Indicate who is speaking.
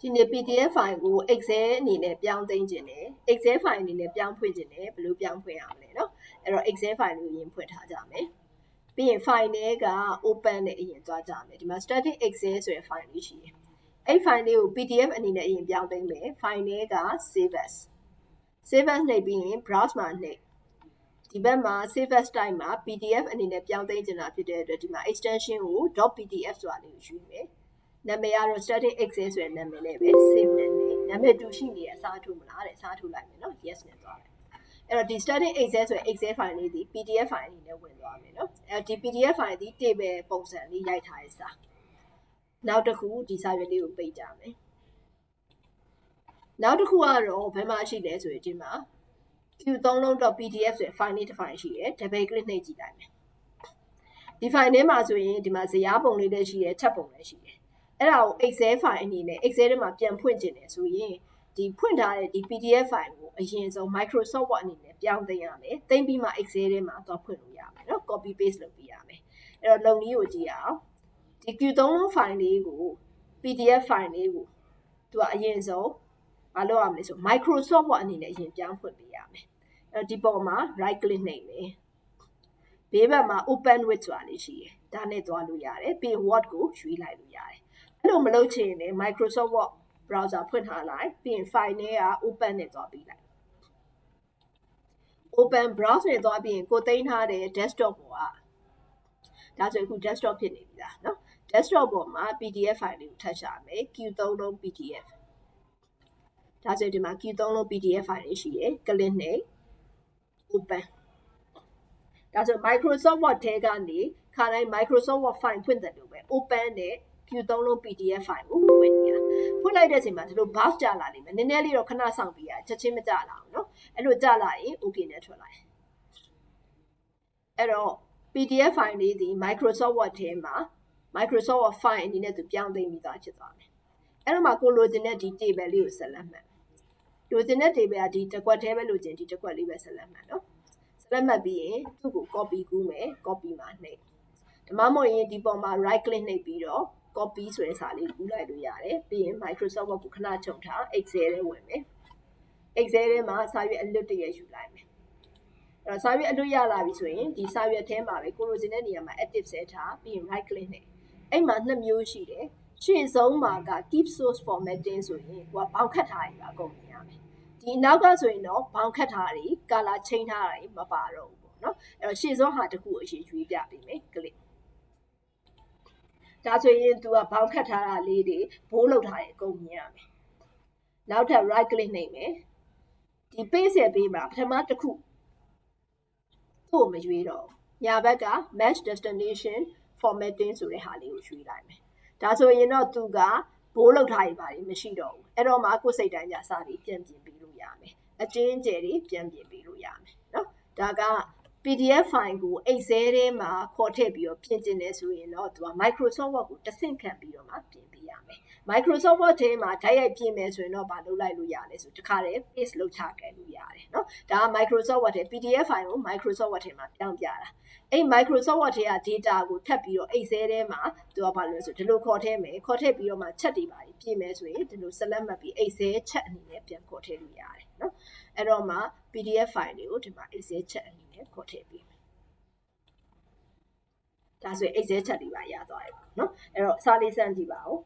Speaker 1: ဒီနေ့ PDF file ကို Excel အနေနဲ့ပြောင်းသိမ်းခြင်းတယ် Excel file အနေနဲ့ပြောင်းဖွင့်ခြင်းတယ်ဘယ်လိုပြောင်းဖွင့်ရမလဲเนาะအဲ့တော့ Excel file ကိုရင်ဖွင့်ထားကြမယ်ပြီးရင် file တွေက open နဲ့အရင်သွားကြမယ်ဒီမှာ static excel ဆိုတဲ့ file လေးရှိတယ်အဲ့ file လေးကို PDF အနေနဲ့အရင်ပြောင်းသိမ်းမယ် file တွေက save as save as နှိပ်ပြီးရင် browse မှာနှိပ်ဒီဘက်မှာ save as type မှာ PDF အနေနဲ့ပြောင်းသိမ်းချင်တာဖြစ်တဲ့အတွက်ဒီမှာ extension ကို .pdf ဆိုတာလေးကိုယူမယ် နာမည်ကတော့ static excel ဆိုတဲ့နာမည်နဲ့ပဲ save နဲ့နေနာမည်တူရှိနေတဲ့အစားထိုးမလားတဲ့အစားထိုးလိုက်မယ်နော် yes နဲ့သွားတယ်အဲ့တော့ဒီ static excel ဆိုတဲ့ excel file လေးဒီ pdf file အနေနဲ့ဝင်သွားမယ်နော်အဲ့ဒီ pdf file ဒီ table ပုံစံလေးရိုက်ထားတဲ့စာနောက်တစ်ခုဒီစာရွက်လေးကိုပိတ်ကြမယ်နောက်တစ်ခုကတော့ဘယ်မှာရှိလဲဆိုရင်ဒီမှာ q3 လုံး .pdf ဆိုတဲ့ file လေးတစ် file ရှိတယ် double click နှိပ်ကြည့်လိုက်မယ်ဒီ file ထဲမှာဆိုရင်ဒီမှာဇယားပုံလေးလည်းရှိတယ်ချက်ပုံလည်းရှိတယ် အဲ့ဒါကို Excel file အနေနဲ့ Excel ထဲမှာပြန်ဖွင့်ကျင်တယ်ဆိုရင်ဒီဖွင့်ထားတဲ့ဒီ PDF file ကိုအရင်ဆုံး Microsoft Word အနေနဲ့ပြောင်းသိမ်းရမယ်။သိမ်းပြီးမှ Excel ထဲမှာသွားဖွင့်လို့ရမယ်နော်။ copy paste လုပ်ပြီးရမယ်။အဲ့တော့လုံနည်းကိုကြည့်အောင်။ဒီ Q3 လုံး file လေးကို PDF file လေးကိုသူကအရင်ဆုံးမလုပ်ရမလဲဆို Microsoft Word အနေနဲ့အရင်ပြောင်းဖွင့်ပေးရမယ်။အဲ့တော့ဒီပေါ်မှာ right click နှိပ်မယ်။ဘေးဘက်မှာ open with ဆိုတာလေးရှိတယ်။ဒါနဲ့သွားလို့ရတယ်။ပြီး Word ကိုရွေးလိုက်လို့ရတယ်။ အဲ့လိုမလုပ်ချင်ရင် Microsoft Word browser ဖွင့်ထားလိုက်ပြီးရင် file နဲ့က open နဲ့သွားပြီးလိုက် open browse နဲ့သွားပြီးရင်ကိုသိမ်းထားတဲ့ desktop ပေါ်ကဒါဆိုအခု desktop ဖြစ်နေပြီလားเนาะ desktop ပေါ်မှာ PDF file လေးကိုထပ်ရှာမယ် Q3 လုံး PDF ဒါဆိုဒီမှာ Q3 လုံး PDF file လေးရှိတယ် click နဲ့ open ဒါဆို Microsoft Word ထဲကနေခါတိုင်း Microsoft Word file ဖွင့်တယ်လို့ပဲ open နဲ့ Q3 လုံး PDF file ကိုဖွင့်နေတာဖွင့်လိုက်တဲ့အချိန်မှာဒီလို bounce ကြလာလိမ့်မယ်နည်းနည်းလေးတော့ခဏဆောင်ပြီးရချက်ချင်းမကြလာအောင်နော်အဲ့လိုကြလာရင် okay နဲ့ထွက်လာတယ်အဲ့တော့ PDF file လေးဒီ Microsoft Word ထဲမှာ Microsoft Word file အနေနဲ့သူပြောင်းသိမ်းပြီးသားဖြစ်သွားတယ်အဲ့တော့မှကိုလိုချင်တဲ့ဒီ table လေးကိုဆက်လက်မှတ်လိုချင်တဲ့ table ကဒီတစ်ကွက်သေးပဲလိုချင်ဒီတစ်ကွက်လေးပဲဆက်လက်မှတ်နော်ဆက်လက်မှတ်ပြီးရင်သူ့ကို copy ကူးမယ် copy မှာနှိပ်ဓမ္မမို့ရင်ဒီပုံမှာ right click နှိပ်ပြီးတော့ copy ဆိုတဲ့စာလေးကူးလိုက်လို့ရတယ်ပြီးရင် Microsoft Word ကိုခဏချုံထား Excel ထဲဝင်မယ် Excel ထဲမှာစာရွက်အလွတ်တရယူလိုက်မယ်အဲ့တော့စာရွက်အလွတ်ရလာပြီဆိုရင်ဒီစာရွက်ထဲမှာပဲကိုလိုချင်တဲ့နေရာမှာ active ဆက်ထားပြီးရင် right click နဲ့အဲ့မှာနှစ်မျိုးရှိတယ်ရှေ့ဆုံးမှာက keep source formatting ဆိုရင်ကိုကဘောင်ခတ်ထားရတာအကုန်မြင်ရမယ်ဒီနောက်ကဆိုရင်တော့ဘောင်ခတ်ထားတာ color ချိန်ထားတာမပါတော့ဘူးပေါ့နော်အဲ့တော့ရှေ့ဆုံးဟာတစ်ခုအရင်ရွေးပြပေးမယ် click ဒါဆိုရင် तू ကဘောင်ခတ်ထားတာလေးတွေဘိုးလောက်ထားရင်အကုန်မြင်ရမယ်နောက်ထပ် right click နှိပ်မယ်ဒီ page ရဲ့ page မှာပထမတစ်ခုသူ့ကိုမရွေးတော့ညာဘက်က match destination formatting ဆိုတဲ့ဟာလေးကိုရွှေ့လိုက်မယ်ဒါဆိုရင်တော့ तू ကဘိုးလောက်ထားရင်ပါရင်မရှိတော့ဘူးအဲ့တော့မှကိုယ်စိတ်တိုင်းကြစာပြီးပြန်ပြင်ပေးလို့ရမယ်အချင်းကျယ်တွေပြန်ပြင်ပေးလို့ရမယ်နော်ဒါက PDF file ကို Excel ထဲမှာခေါ်ထည့်ပြီးတော့ပြင်ကျင်နေဆိုရင်တော့သူက Microsoft Word ကိုတဆင့်ခံပြီးတော့မှပြင်ပေးရမယ်။ Microsoft Word ထဲမှာဓာတ်ရိုက်ပြင်မယ်ဆိုရင်တော့မလုပ်လိုက်လို့ရလဲဆိုတခါတည်း paste လုပ်ချခဲ့လို့ရတယ်เนาะ။ဒါက Microsoft Word ထဲ PDF file ကို Microsoft Word ထဲမှာပြောင်းပြတာ။အဲ့ Microsoft Word ထဲက data ကိုထပ်ပြီးတော့ Excel ထဲမှာသူကဘာလို့လဲဆိုဒီလိုခေါ်ထည့်မယ်ခေါ်ထည့်ပြီးတော့မှချက်တွေပါပြင်မယ်ဆိုရင်ဒီလို select မှတ်ပြီး Excel ချက်အနေနဲ့ပြန်ခေါ်ထည့်လို့ရတယ်เนาะ။အဲ့တော့မှ PDF file တွေကိုဒီမှာ Excel ချက်အနေနဲ့ခေါ်ထည့်ပြီးဒါဆိုရင် Excel ချက်လေးပါရသွားတယ်ပေါ့နော်အဲ့တော့စာလေးစမ်းကြည့်ပါဦး